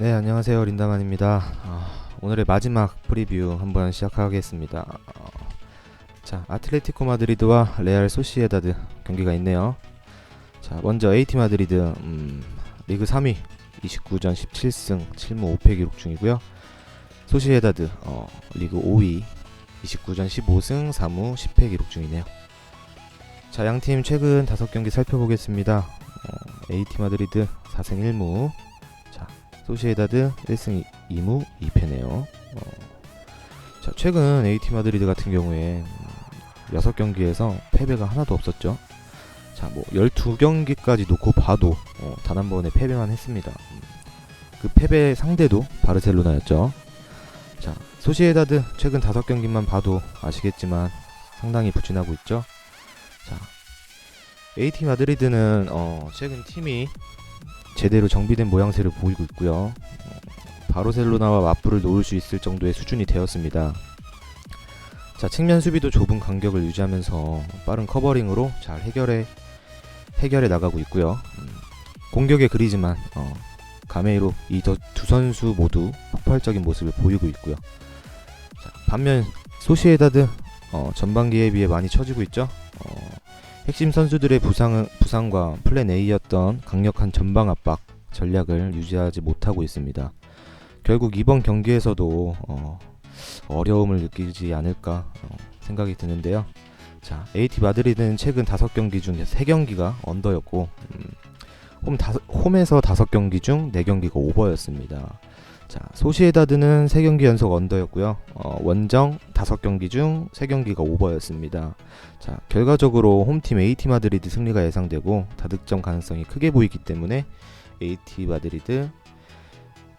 네, 안녕하세요. 린다만입니다. 아, 오늘의 마지막 프리뷰 한번 시작하겠습니다. 어, 자, 아틀레티코 마드리드와 레알 소시에다드 경기가 있네요. 자, 먼저 AT 마드리드 음, 리그 3위 29전 17승 7무 5패 기록 중이고요. 소시에다드 어, 리그 5위 29전 15승 4무 10패 기록 중이네요. 자, 양팀 최근 5경기 살펴보겠습니다. 어, AT 마드리드 4승 1무 소시에다드 1승 2무 2패네요. 어, 자, 최근 AT 마드리드 같은 경우에 6경기에서 패배가 하나도 없었죠. 자, 뭐 12경기까지 놓고 봐도 어, 단 한 번의 패배만 했습니다. 음, 그 패배 상대도 바르셀로나였죠. 자, 소시에다드 최근 5경기만 봐도 아시겠지만 상당히 부진하고 있죠. 자, AT 마드리드는 어, 최근 팀이 제대로 정비된 모양새를 보이고 있고요. 어, 바르셀로나와 맞불을 놓을 수 있을 정도의 수준이 되었습니다. 자, 측면 수비도 좁은 간격을 유지하면서 빠른 커버링으로 잘 해결해 해결해 나가고 있고요. 음, 공격의 그리지만 어, 가메이로 이 두 선수 모두 폭발적인 모습을 보이고 있고요. 자, 반면 소시에다드 어, 전반기에 비해 많이 처지고 있죠. 어, 핵심 선수들의 부상, 부상과 플랜 A였던 강력한 전방 압박 전략을 유지하지 못하고 있습니다. 결국 이번 경기에서도 어, 어려움을 느끼지 않을까 어, 생각이 드는데요. 자, AT 마드리드는 최근 5경기 중 3경기가 언더였고 음, 홈 다섯, 홈에서 5경기 중 4경기가 오버였습니다. 자, 소시에다드는 3경기 연속 언더였고요. 어, 원정 5경기 중 3경기가 오버였습니다. 자, 결과적으로 홈팀 AT 마드리드 승리가 예상되고 다득점 가능성이 크게 보이기 때문에 AT 마드리드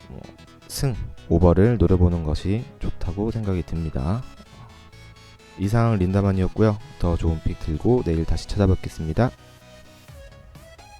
뭐, 승 오버를 노려보는 것이 좋다고 생각이 듭니다. 이상 린다만이었고요. 더 좋은 픽 들고 내일 다시 찾아뵙겠습니다.